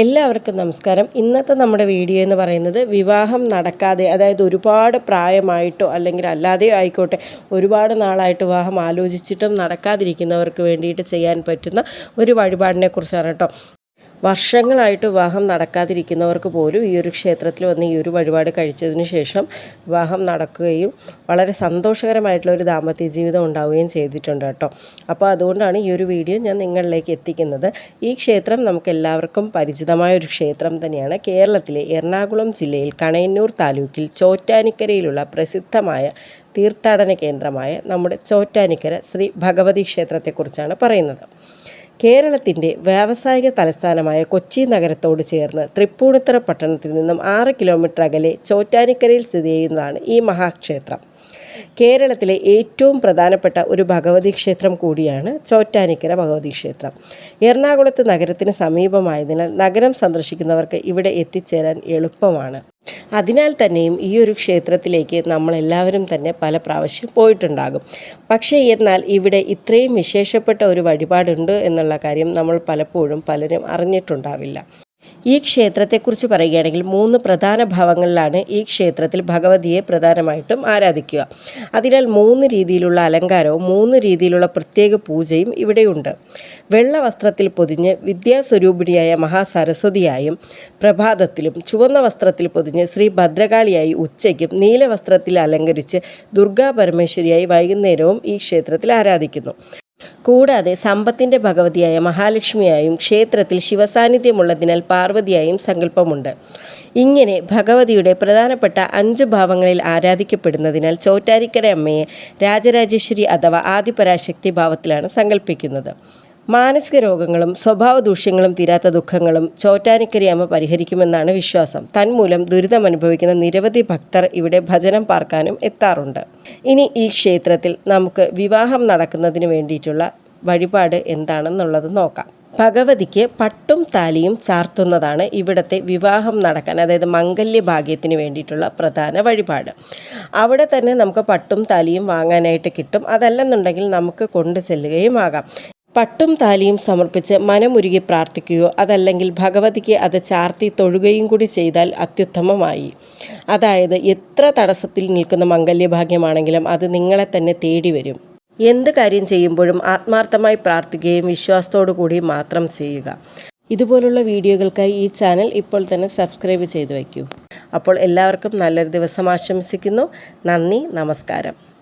എല്ലാവർക്കും നമസ്കാരം. ഇന്നത്തെ നമ്മുടെ വീഡിയോ എന്ന് പറയുന്നത് വിവാഹം നടക്കാതെ അതായത് ഒരുപാട് പ്രായമായിട്ടോ അല്ലെങ്കിൽ അല്ലാതെയോ ആയിക്കോട്ടെ ഒരുപാട് നാളായിട്ട് വിവാഹം ആലോചിച്ചിട്ടും നടക്കാതിരിക്കുന്നവർക്ക് വേണ്ടിയിട്ട് ചെയ്യാൻ പറ്റുന്ന ഒരു വഴിപാടിനെ കുറിച്ചാണ് കേട്ടോ. വർഷങ്ങളായിട്ട് വിവാഹം നടക്കാതിരിക്കുന്നവർക്ക് പോലും ഈ ഒരു ക്ഷേത്രത്തിൽ വന്ന് ഈ ഒരു വഴിപാട് കഴിച്ചതിന് ശേഷം വിവാഹം നടക്കുകയും വളരെ സന്തോഷകരമായിട്ടുള്ള ഒരു ദാമ്പത്യ ജീവിതം ഉണ്ടാവുകയും ചെയ്തിട്ടുണ്ട് കേട്ടോ. അപ്പോൾ അതുകൊണ്ടാണ് ഈ ഒരു വീഡിയോ ഞാൻ നിങ്ങളിലേക്ക് എത്തിക്കുന്നത്. ഈ ക്ഷേത്രം നമുക്ക് എല്ലാവർക്കും പരിചിതമായ ഒരു ക്ഷേത്രം തന്നെയാണ്. കേരളത്തിലെ എറണാകുളം ജില്ലയിൽ കണയന്നൂർ താലൂക്കിൽ ചോറ്റാനിക്കരയിലുള്ള പ്രസിദ്ധമായ തീർത്ഥാടന കേന്ദ്രമായ നമ്മുടെ ചോറ്റാനിക്കര ശ്രീ ഭഗവതി ക്ഷേത്രത്തെക്കുറിച്ചാണ് പറയുന്നത്. കേരളത്തിന്റെ വ്യാവസായിക തലസ്ഥാനമായ കൊച്ചി നഗരത്തോട് ചേർന്ന് തൃപ്പൂണിത്തറ പട്ടണത്തിൽ നിന്നും ആറ് കിലോമീറ്റർ അകലെ ചോറ്റാനിക്കരയിൽ സ്ഥിതി ചെയ്യുന്നതാണ് ഈ മഹാക്ഷേത്രം. കേരളത്തിലെ ഏറ്റവും പ്രധാനപ്പെട്ട ഒരു ഭഗവതി ക്ഷേത്രം കൂടിയാണ് ചോറ്റാനിക്കര ഭഗവതി ക്ഷേത്രം. എറണാകുളത്ത് നഗരത്തിന് സമീപമായതിനാൽ നഗരം സന്ദർശിക്കുന്നവർക്ക് ഇവിടെ എത്തിച്ചേരാൻ എളുപ്പമാണ്. അതിനാൽ തന്നെയും ഈ ഒരു ക്ഷേത്രത്തിലേക്ക് നമ്മളെല്ലാവരും തന്നെ പല പ്രാവശ്യം പോയിട്ടുണ്ടാകും. പക്ഷേ എന്നാൽ ഇവിടെ ഇത്രയും വിശേഷപ്പെട്ട ഒരു വഴിപാടുണ്ട് എന്നുള്ള കാര്യം നമ്മൾ പലപ്പോഴും പലരും അറിഞ്ഞിട്ടുണ്ടാവില്ല. ഈ ക്ഷേത്രത്തെക്കുറിച്ച് പറയുകയാണെങ്കിൽ മൂന്ന് പ്രധാന ഭാവങ്ങളിലാണ് ഈ ക്ഷേത്രത്തിൽ ഭഗവതിയെ പ്രധാനമായിട്ടും ആരാധിക്കുക. അതിനാൽ മൂന്ന് രീതിയിലുള്ള അലങ്കാരവും മൂന്ന് രീതിയിലുള്ള പ്രത്യേക പൂജയും ഇവിടെയുണ്ട്. വെള്ള വസ്ത്രത്തിൽ പൊതിഞ്ഞ് വിദ്യാസ്വരൂപിണിയായ മഹാസരസ്വതിയായും പ്രഭാതത്തിലും ചുവന്ന വസ്ത്രത്തിൽ പൊതിഞ്ഞ് ശ്രീ ഭദ്രകാളിയായി ഉച്ചയ്ക്കും നീല വസ്ത്രത്തിൽ അലങ്കരിച്ച് ദുർഗാ പരമേശ്വരിയായി വൈകുന്നേരവും ഈ ക്ഷേത്രത്തിൽ ആരാധിക്കുന്നു. കൂടാതെ സമ്പത്തിന്റെ ഭഗവതിയായ മഹാലക്ഷ്മിയായും ക്ഷേത്രത്തിൽ ശിവസാന്നിധ്യമുള്ളതിനാൽ പാർവതിയായും സങ്കല്പമുണ്ട്. ഇങ്ങനെ ഭഗവതിയുടെ പ്രധാനപ്പെട്ട അഞ്ച് ഭാവങ്ങളിൽ ആരാധിക്കപ്പെടുന്നതിനാൽ ചോറ്റാരിക്കര അമ്മയെ രാജരാജേശ്വരി അഥവാ ആദിപരാശക്തി ഭാവത്തിലാണ് സങ്കല്പിക്കുന്നത്. മാനസിക രോഗങ്ങളും സ്വഭാവ ദൂഷ്യങ്ങളും തീരാത്ത ദുഃഖങ്ങളും ചോറ്റാനിക്കരി അമ്മ പരിഹരിക്കുമെന്നാണ് വിശ്വാസം. തന്മൂലം ദുരിതം അനുഭവിക്കുന്ന നിരവധി ഭക്തർ ഇവിടെ ഭജനം പാർക്കാനും എത്താറുണ്ട്. ഇനി ഈ ക്ഷേത്രത്തിൽ നമുക്ക് വിവാഹം നടക്കുന്നതിന് വേണ്ടിയിട്ടുള്ള വഴിപാട് എന്താണെന്നുള്ളത് നോക്കാം. ഭഗവതിക്ക് പട്ടും താലിയും ചാർത്തുന്നതാണ് ഇവിടുത്തെ വിവാഹം നടക്കാൻ അതായത് മംഗല്യ ഭാഗ്യത്തിന് വേണ്ടിയിട്ടുള്ള പ്രധാന വഴിപാട്. അവിടെ തന്നെ നമുക്ക് പട്ടും താലിയും വാങ്ങാനായിട്ട് കിട്ടും. അതല്ലെന്നുണ്ടെങ്കിൽ നമുക്ക് കൊണ്ടു ചെല്ലുകയും ആകാം. പട്ടും താലിയും സമർപ്പിച്ച് മനമുരുകി പ്രാർത്ഥിക്കുകയോ അതല്ലെങ്കിൽ ഭഗവതിക്ക് അത് ചാർത്തി തൊഴുകയും കൂടി ചെയ്താൽ അത്യുത്തമമായി. അതായത് എത്ര തടസ്സത്തിൽ നിൽക്കുന്ന മംഗല്യഭാഗ്യമാണെങ്കിലും അത് നിങ്ങളെ തന്നെ തേടി വരും. എന്ത് കാര്യം ചെയ്യുമ്പോഴും ആത്മാർത്ഥമായി പ്രാർത്ഥിക്കുകയും വിശ്വാസത്തോടു കൂടി മാത്രം ചെയ്യുക. ഇതുപോലുള്ള വീഡിയോകൾക്കായി ഈ ചാനൽ ഇപ്പോൾ തന്നെ സബ്സ്ക്രൈബ് ചെയ്തു വയ്ക്കൂ. അപ്പോൾ എല്ലാവർക്കും നല്ലൊരു ദിവസം ആശംസിക്കുന്നു. നന്ദി നമസ്കാരം.